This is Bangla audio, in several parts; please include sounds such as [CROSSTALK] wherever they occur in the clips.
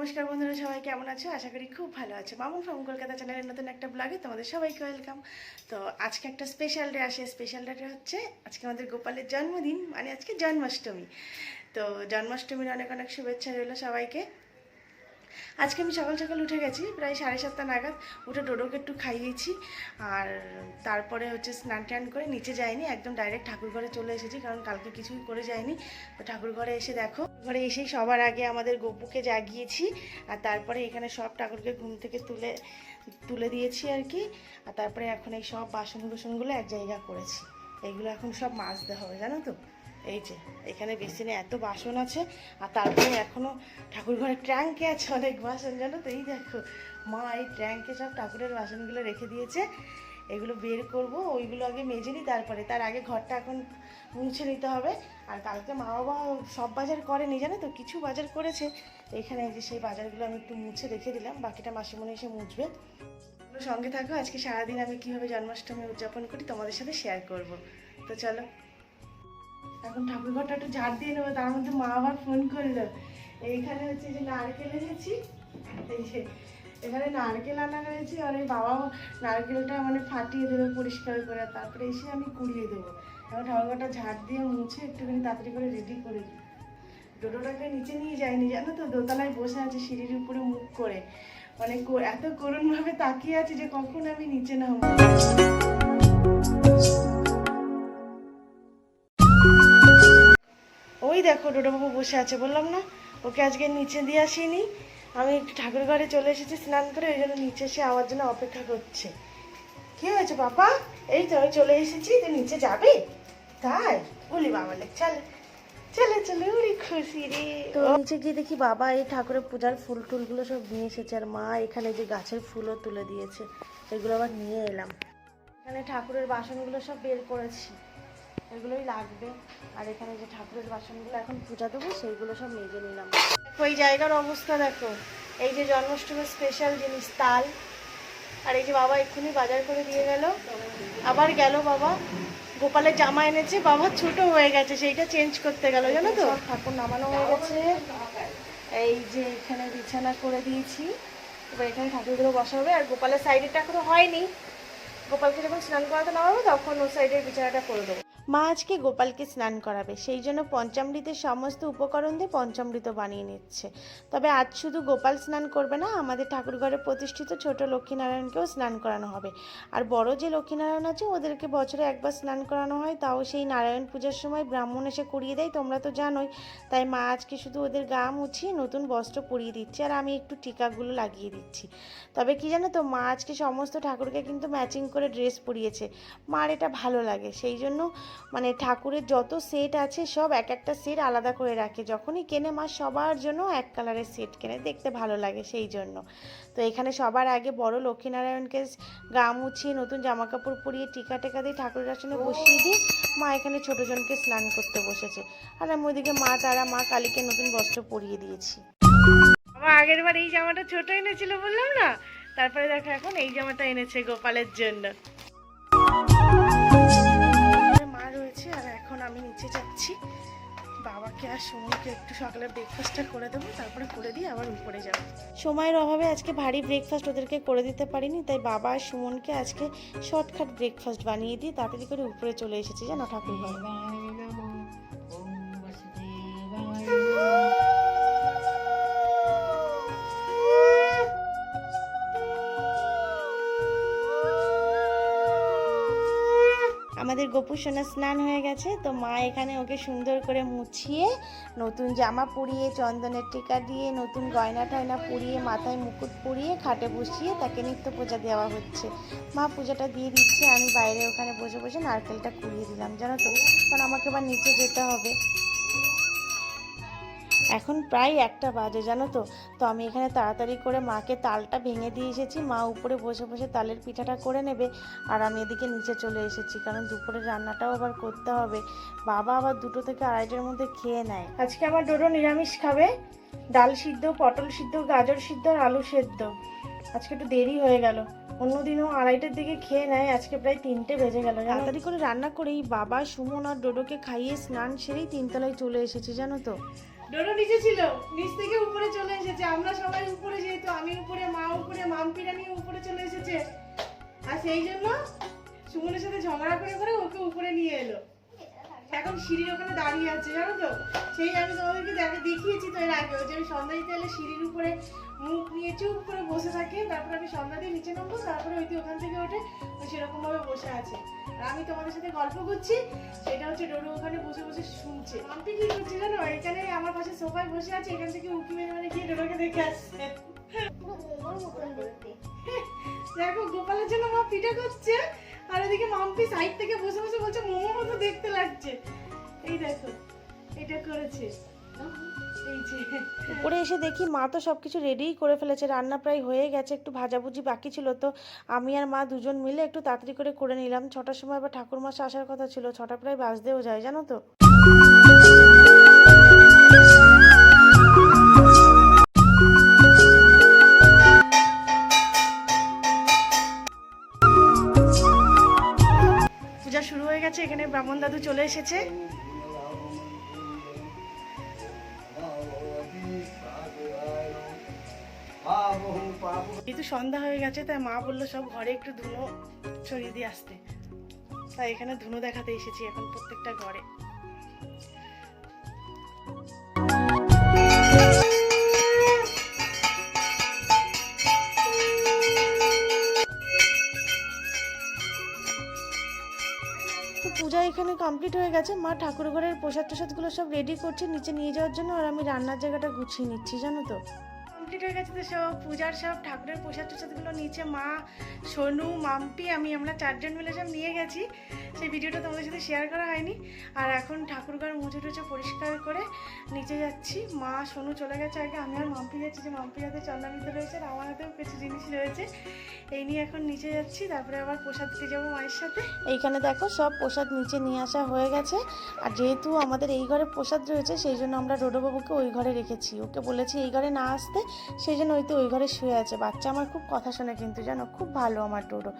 নমস্কার বন্ধুরা, সবাই কেমন আছো? আশা করি খুব ভালো আছে। মামুন ফ্রম কলকাতা চ্যানেলের নতুন একটা ব্লগে তোমাদের সবাইকে ওয়েলকাম তো আজকে একটা স্পেশাল ডে আসে। স্পেশাল ডেটা হচ্ছে আজকে আমাদের গোপালের জন্মদিন মানে আজকে জন্মাষ্টমী। তো জন্মাষ্টমীর অনেক অনেক শুভেচ্ছা রইল সবাইকে। আজকে আমি সকাল সকাল উঠে গেছি, প্রায় সাড়ে সাতটা নাগাদ উঠে ডোডোকে একটু খাইয়েছি আর তারপরে হচ্ছে স্নান টান করে নিচে যাইনি, একদম ডাইরেক্ট ঠাকুর ঘরে চলে এসেছি কারণ কালকে কিছুই করে যায়নি তো ঠাকুর ঘরে এসে দেখো, ঘরে এসেই সবার আগে আমাদের গপুকে জাগিয়েছি আর তারপরে এখানে সব ঠাকুরকে ঘুম থেকে তুলে তুলে দিয়েছি আর কি। আর তারপরে এখন এই সব বাসন কুসনগুলো এক জায়গা করেছি। এইগুলো এখন সব মাজতে হবে, জানো তো? এই যে, এখানে বেসিনে এত বাসন আছে, আর তারপরে এখনও ঠাকুর ঘরে ট্র্যাঙ্কে আছে অনেক বাসন, জানো তো? এই দেখো, মা এই ট্র্যাঙ্কে সব ঠাকুরের বাসনগুলো রেখে দিয়েছে। এগুলো বের করব, ওইগুলো আগে মেজে নিই, তারপরে তার আগে ঘরটা এখন মুছে নিতে হবে। আর কালকে মা বাবা সব বাজার করেনি, জানো তো? কিছু বাজার করেছে। এখানে যে সেই বাজারগুলো আমি একটু মুছে রেখে দিলাম, বাকিটা মাসিমণি এসে মুছবে। সঙ্গে থাকো, আজকে সারাদিন আমি কীভাবে জন্মাষ্টমী উদযাপন করি তোমাদের সাথে শেয়ার করব। তো চলো। এখন ঠাকুর ঘরটা একটু ঝাড় দিয়ে নেব, তার মধ্যে মা আবার ফোন করল। এইখানে হচ্ছে যে নারকেল এনেছি, এই যে, এখানে নারকেল আনা রয়েছে আর এই বাবা নারকেলটা মানে ফাটিয়ে দেবে পরিষ্কার করে তারপরে এসে আমি কুড়িয়ে দেবো। এখন ঠাকুর ঘরটা ঝাড় দিয়ে মুছে একটুখানি তাড়াতাড়ি করে রেডি করে দিই। ডোডোটাকে নিচে নিয়ে যায়নি, জানো তো, দোতলায় বসে আছে সিঁড়ির উপরে মুখ করে। মানে এত করুণভাবে তাকিয়ে আছে যে কখন আমি নিচে নামবো। দেখো ডোডোবাবু বসে আছে বললাম না ওকে আজকে নিচে দিয়ে আসিনি। আমি একটু ঠাকুর ঘরে চলে এসেছি স্নান করে ওই জন্য নিচে এসে আমার জন্য অপেক্ষা করছে। কি হয়েছে পাপা এই তো আমি চলে এসেছি তো নিচে যাবে? তাই? বলি বাবা চল। চলে চলে উড়ি খুশি রে। তো নিচে গিয়ে দেখি বাবা এই ঠাকুরের পূজার ফুল টুলগুলো সব নিয়ে এসেছে আর মা এখানে যে গাছের ফুলও তুলে দিয়েছে এগুলো আবার নিয়ে এলাম। এখানে ঠাকুরের বাসনগুলো সব বের করেছি। এগুলোই লাগবে। আর এখানে যে ঠাকুরের বাসনগুলো এখন পূজা দেবো, সেইগুলো সব মেজে নিলাম। ওই জায়গার অবস্থা দেখো। এই যে জন্মাষ্টমীর স্পেশাল জিনিস, তাল। আর এই যে বাবা এক্ষুনি বাজার করে দিয়ে গেল। আবার গেল বাবা। গোপালের জামা এনেছে, বাবা ছোট হয়ে গেছে, সেইটা চেঞ্জ করতে গেল, জানো তো? ঠাকুর নামানো হয়ে গেছে। এই যে এখানে বিছানা করে দিয়েছি। এবার এখানে ঠাকুরগুলো বসা হবে আর গোপালের সাইডেরটা এখনও হয়নি। গোপালকে যখন স্নান করাতে নামাবো, তখন ওই সাইডের বিছানাটা করে দেবো। মা আজকে গোপালকে স্নান করাবে। সেই জন্য পঞ্চামৃতের সমস্ত উপকরণ দিয়ে পঞ্চামৃত বানিয়ে নিচ্ছে। তবে আজ শুধু গোপাল স্নান করবে না, আমাদের ঠাকুরঘরে প্রতিষ্ঠিত ছোট লক্ষ্মীনারায়ণকেও স্নান করানো হবে। আর বড় যে লক্ষ্মীনারায়ণ আছে, ওদেরকে বছরে একবার স্নান করানো হয়, তাও সেই নারায়ণ পূজার সময় ব্রাহ্মণ এসে করিয়ে দেয়, তোমরা তো জানোই। তাই মা আজকে শুধু ওদের গা মুছিয়ে নতুন বস্ত্র পরিয়ে দিচ্ছে, আর আমি একটু টিকাগুলো লাগিয়ে দিচ্ছি। তবে কি জানো তো, মা আজকে সমস্ত ঠাকুরকে কিন্তু ম্যাচিং করে ড্রেস পরিয়েছে। মার এটা ভালো লাগে, সেই জন্য মানে ঠাকুরের যত সেট আছে সব এক একটা সেট আলাদা করে রাখে। যখনই কেনে মা সবার জন্য এক কালারের সেট কেনে, দেখতে ভালো লাগে সেই জন্য। তো এখানে সবার আগে বড় লক্ষ্মীনারায়ণকে গা মুছিয়ে নতুন জামা কাপড় পরিয়ে টিকা টেকা দিয়ে ঠাকুরের আসনে বসিয়ে দিয়ে মা এখানে ছোটোজনকে স্নান করতে বসেছে। আর আমি ওইদিকে মা, তারা, মা কালীকে নতুন বস্ত্র পরিয়ে দিয়েছি। আমার আগের বার এই জামাটা ছোট এনেছিল বললাম না? তারপরে দেখো এখন এই জামাটা এনেছে গোপালের জন্য। আর এখন আমি নিচে যাচ্ছি। বাবাকে আর সুমনকে একটু সকালে ব্রেকফাস্টটা করে দেবো তারপরে করে দিয়ে আবার উপরে যাব। সময়ের অভাবে আজকে ভারী ব্রেকফাস্ট ওদেরকে করে দিতে পারিনি তাই বাবা আর সুমনকে আজকে শর্টকাট ব্রেকফাস্ট বানিয়ে দিয়ে তাড়াতাড়ি করে উপরে চলে এসেছি জানো ঠাকুর আমাদের গোপু সোনা স্নান হয়ে গেছে, তো মা এখানে ওকে সুন্দর করে মুছিয়ে নতুন জামা পরিয়ে, চন্দনের টিকা দিয়ে, নতুন গয়না টয়না পরিয়ে, মাথায় মুকুট পরিয়ে, খাটে বসিয়ে তাকে নিত্য পূজা দেওয়া হচ্ছে। মা পূজাটা দিয়ে দিচ্ছে, আমি বাইরে ওখানে বসে বসে নারকেলটা কুড়িয়ে দিলাম, জানো তো? কারণ আমাকে আবার নিচে যেতে হবে। এখন প্রায় একটা বাজে, জানো তো? তো আমি এখানে তাড়াতাড়ি করে মাকে তালটা ভেঙে দিয়ে এসেছি। মা উপরে বসে বসে তালের পিঠাটা করে নেবে আর আমি এদিকে নিচে চলে এসেছি, কারণ দুপুরে রান্নাটাও আবার করতে হবে। বাবা আবার দুটো থেকে আড়াইটার মধ্যে খেয়ে নেয়। আজকে আমার ডোডো নিরামিষ খাবে। ডাল সিদ্ধ, পটল সিদ্ধ, গাজর সিদ্ধ আর আলু সেদ্ধ। আজকে একটু দেরি হয়ে গেল। অন্যদিনও আড়াইটার দিকে খেয়ে নেয়। আজকে প্রায় তিনটে বেজে গেল। তাড়াতাড়ি করে রান্না করেই বাবা, সুমন আর ডোডোকে খাইয়ে স্নান সেরেই তিনতলায় চলে এসেছি, জানো তো? ডোরো নিচে ছিল নিচ থেকে উপরে চলে এসেছে। আমরা সবাই উপরে যেহেতু, আমি উপরে, মা উপরে, মাম্পিরা নিয়ে উপরে চলে এসেছে। আর সেই জন্য সুমনের সাথে ঝগড়া করে করে ওকে উপরে নিয়ে এলো। এখন সিঁড়ির ওখানে দাঁড়িয়ে আছে জানো তো? সেই আমি তোমাদেরকে দেখে দেখিয়েছি তো এর আগে যে আমি সন্ধ্যা দিতে এলে সিঁড়ির উপরে মুখ নিয়ে চুপ করে বসে থাকে তারপরে আমি সন্ধ্যা দিয়ে নিচে নামবো তারপরে ওই ওখান থেকে ওঠে ও সেরকম ভাবে বসে আছে। আর আমি তোমাদের সাথে গল্প করছি সেটা হচ্ছে ডোডো ওখানে বসে বসে শুনছে। মাম্পি কি করছে জানো? এখানে আমার পাশে সোফায় বসে আছে এখান থেকে উকি মেরে মানে গিয়ে ডোডোকে দেখে আসছে। [LAUGHS] দেখো গোপালের জন্য মা পিঠা করছে। আর এদিকে মাম্পি সাইড থেকে বসে বসে বলছে, মোমো মতো দেখতে লাগছে। এই দেখো, এটা করেছে। উপরে এসে দেখি মা তো সব কিছু রেডিই করে ফেলেছে, রান্না প্রায় হয়ে গেছে, একটু ভাজাভুজি বাকি ছিল তো। আমি আর মা দুজন মিলে একটু তাড়াতাড়ি করে করে নিলাম। ছটার সময় আবার ঠাকুর মাসে আসার কথা ছিল, ছটা প্রায় বাজতেও যায়, জানো তো? ব্রাহ্মণ দাদু চলে এসেছে। যেহেতু সন্ধ্যা হয়ে গেছে, তাই মা বলল সব ঘরে একটু ধুনো ছড়িয়ে দিয়ে আসতে। তাই এখানে ধুনো দেখাতে এসেছি এখন প্রত্যেকটা ঘরে। তো পূজা এখানে কমপ্লিট হয়ে গেছে। মা ঠাকুর ঘরের প্রসাদ টসাদগুলো সব রেডি করছে, নিচে নিয়ে যাওয়ার জন্য, আর আমি রান্নার জায়গাটা গুছিয়ে নিচ্ছি, জানো তো? কমপ্লিট হয়ে গেছে তো সব, পূজার সব, ঠাকুরের প্রসাদ টসাদগুলো নিচে মা, সোনু, মাম্পি, আমি, আমরা চারজন মিলে সব নিয়ে গেছি। সেই ভিডিওটা তোমাদের সাথে শেয়ার করা হয়নি। আর এখন ঠাকুরঘর মুছে টুছে পরিষ্কার করে নিচে যাচ্ছি। মা, সোনু চলে গেছে আগে, আমি আর মাম্পি যাচ্ছি যে মাম্পির হাতে চন্দ্রামিতে রয়েছে আর আমার হাতেও কিছু জিনিস রয়েছে। এই নিয়ে এখন নিচে যাচ্ছি, তারপরে আবার প্রসাদ দিতে যাব মায়ের সাথে। এইখানে দেখো সব প্রসাদ নিচে নিয়ে আসা হয়ে গেছে। আর যেহেতু আমাদের এই ঘরে প্রসাদ রয়েছে, সেই জন্য আমরা রোডোবাবুকে ওই ঘরে রেখেছি। ওকে বলেছি এই ঘরে না আসতে সেই জন্য ওই তো ওই ঘরে শুয়ে আছে। বাচ্চা আমার খুব কথা শোনে কিন্তু জানো? খুব ভালো আমার টোটো।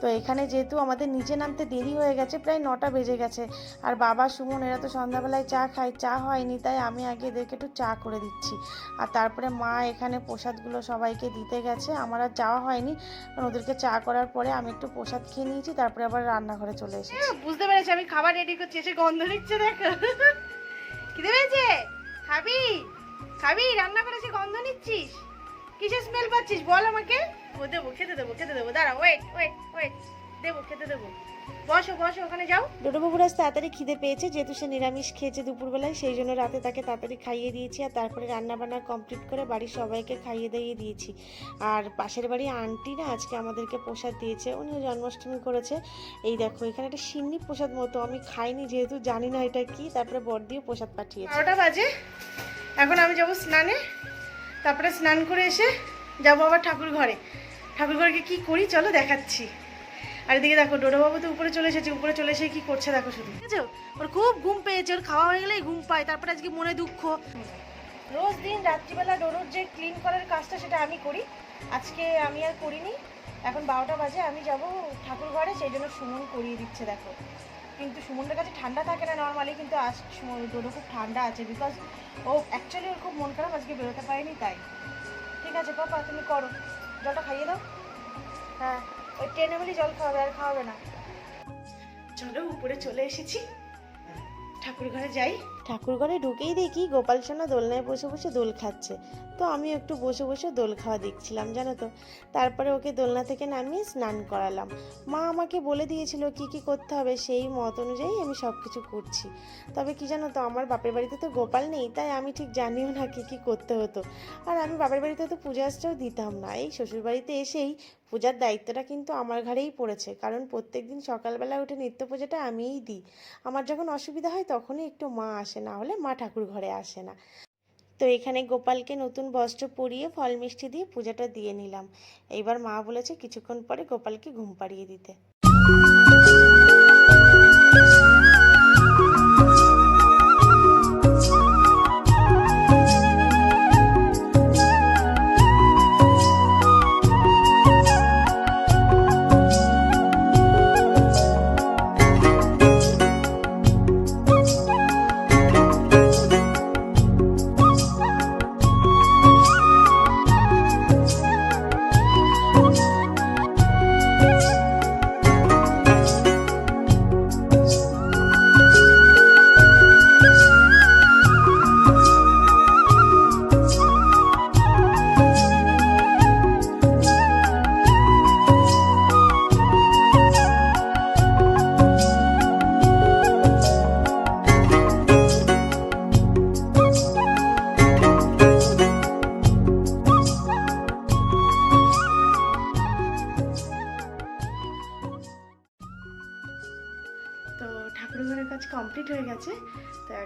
তো এখানে যেহেতু আমাদের নিচে নামতে দেরি হয়ে গেছে প্রায় নটা বেজে গেছে। আর বাবা সুমন এরা তো সন্ধ্যাবেলায় চা খায় চা হয়নি তাই আমি আগে এদেরকে একটু চা করে দিচ্ছি। আর তারপরে মা এখানে প্রসাদগুলো সবাইকে দিতে গেছে। আমার আর যাওয়া হয়নি। কারণ ওদেরকে চা করার পরে আমি একটু প্রসাদ খেয়ে নিয়েছি তারপরে আবার রান্নাঘরে চলে এসেছি। হ্যাঁ, বুঝতে পেরেছি। আমি খাবার রেডি করছি এসে গন্ধ নিচ্ছে দেখো। [LAUGHS] খিদে পেয়েছে? খাবি? খাবি? রান্না করেছি গন্ধ নিচ্ছিস? কিসের স্মেল পাচ্ছিস? বল আমাকে। ও দেবো খেতে দেবো খেতে দেবো। দাঁড়া ওয়েট ওয়েট ওয়েট দেবো খেতে দেবো। বসো বসো ওখানে যাও। ডোডোবাবুর আজ তাড়াতাড়ি খিদে পেয়েছে যেহেতু সে নিরামিষ খেয়েছে দুপুরবেলায় সেই জন্য রাতে তাকে তাড়াতাড়ি খাইয়ে দিয়েছি আর তারপরে রান্না বান্না কমপ্লিট করে বাড়ির সবাইকে খাইয়ে দিয়ে দিয়েছি। আর পাশের বাড়ি আন্টি না আজকে আমাদেরকে প্রসাদ দিয়েছে উনিও জন্মাষ্টমী করেছে। এই দেখো এখানে একটা সিন্নি প্রসাদ মতো আমি খাইনি যেহেতু জানি না এটা কি তারপরে বর দিয়ে প্রসাদ পাঠিয়েছে। বারোটা বাজে। এখন আমি যাব স্নানে। তারপরে স্নান করে এসে যাব আবার ঠাকুর ঘরে। ঠাকুর ঘরে গিয়ে কী করি? চলো দেখাচ্ছি। আর এদিকে দেখো ডোডোবাবু তো উপরে চলে এসেছে। উপরে চলে এসে কি করছে দেখো শুধু। ঠিক আছে? ওর খুব ঘুম পেয়েছে। ওর খাওয়া হয়ে গেলেই ঘুম পায়। তারপরে আজকে মনে দুঃখ। রোজ দিন রাত্রিবেলা ডোডোর যে ক্লিন করার কাজটা সেটা আমি করি। আজকে আমি আর করিনি। এখন বারোটা বাজে। আমি যাব ঠাকুর ঘরে। সেই জন্য সুমন করিয়ে দিচ্ছে দেখো। কিন্তু সুমনটার কাছে ঠান্ডা থাকে না নর্মালি কিন্তু আজ সুমন- খুব ঠান্ডা আছে বিকজ ও অ্যাকচুয়ালি ওর খুব মন খারাপ, আজকে বেরোতে পারেনি তাই। ঠিক আছে পাপা, তুমি করো। জলটা খাইয়ে দাও। হ্যাঁ ওই টেনে বলি জল খাওয়াবে, আর খাওয়াবে না। চলো উপরে চলে এসেছি। ঠাকুর ঘরে যাই। ঠাকুর ঘরে ঢুকেই দেখি গোপাল সোনা দোলনায় বসে বসে দোল খাচ্ছে। তো আমি একটু বসে বসে দোল খাওয়া দেখছিলাম, জানো তো। তারপরে ওকে দোলনা থেকে নামিয়ে স্নান করালাম। মা আমাকে বলে দিয়েছিল কি কি করতে হবে, সেই মত অনুযায়ী আমি সব কিছু করছি। তবে কি জানো তো, আমার বাপের বাড়িতে তো গোপাল নেই, তাই আমি ঠিক জানিও না কি কি করতে হতো। আর আমি বাপের বাড়িতে তো পূজা আজটাও দিতাম না। এই শ্বশুর বাড়িতে এসেই পূজার দায়িত্বটা কিন্তু আমার ঘাড়েই পড়েছে, কারণ প্রত্যেক দিন সকালবেলা উঠে নিত্য পূজাটা আমিই দিই। আমার যখন অসুবিধা হয়, তখনই একটু মা আসে, না হলে মা ঠাকুর ঘরে আসে না। তো এখানে গোপালকে নতুন বস্ত্র পরিয়ে ফল মিষ্টি দিয়ে পূজাটা দিয়ে নিলাম। এইবার মা বলেছে কিছুক্ষণ পরে গোপালকে ঘুম পাড়িয়ে দিতে।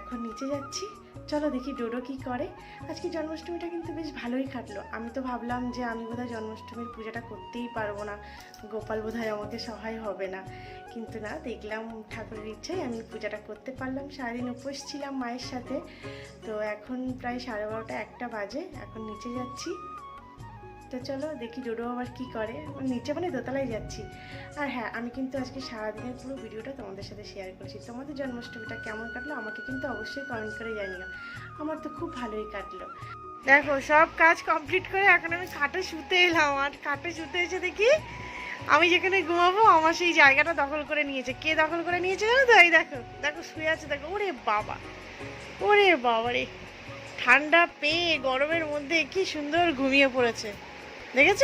এখন নিচে যাচ্ছি। চলো দেখি ডোডো কি করে। আজকে জন্মাষ্টমীটা কিন্তু বেশ ভালোই কাটলো। আমি তো ভাবলাম যে আমি বোধহয় জন্মাষ্টমীর পূজাটা করতেই পারব না। গোপাল বোধহয় আমাকে সহায় হবে না। কিন্তু না, দেখলাম ঠাকুরের ইচ্ছায় আমি পূজাটা করতে পারলাম। সারাদিন উপোস ছিলাম মায়ের সাথে। তো এখন প্রায় সাড়ে বারোটা একটা বাজে। এখন নিচে যাচ্ছি। তো চলো দেখি ডোডো আবার কি করে। নিচে মানে দোতলায় যাচ্ছি। আর হ্যাঁ আমি কিন্তু আজকে সারাদিনের পুরো ভিডিওটা তোমাদের সাথে শেয়ার করছি। তোমাদের জন্মাষ্টমীটা কেমন কাটলো আমাকে কিন্তু অবশ্যই কমেন্ট করে জানিও। আমার তো খুব ভালোই কাটলো। দেখো, সব কাজ কমপ্লিট করে এখন আমি খাটে শুতে এলাম। আর খাটে শুতে এসে দেখি আমি যেখানে ঘুমাবো, আমার সেই জায়গাটা দখল করে নিয়েছে। কে দখল করে নিয়েছে জানো তো? এই দেখো দেখো শুয়ে আছে, দেখো, ওরে বাবা। ওরে বাবা রে ঠান্ডা পেয়ে গরমের মধ্যে কি সুন্দর ঘুমিয়ে পড়েছে। দেখেছ?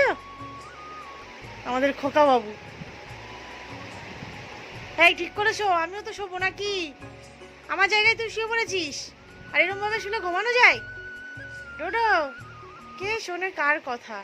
আমাদের খোকা বাবু। এই, ঠিক করে শো আমিও তো শোবো নাকি? আমার জায়গায় তুই শুয়ে পড়েছিস, আর এরকম ভাবে শুলে ঘুমানো যায়? ডোডো, কে শোনে কার কথা?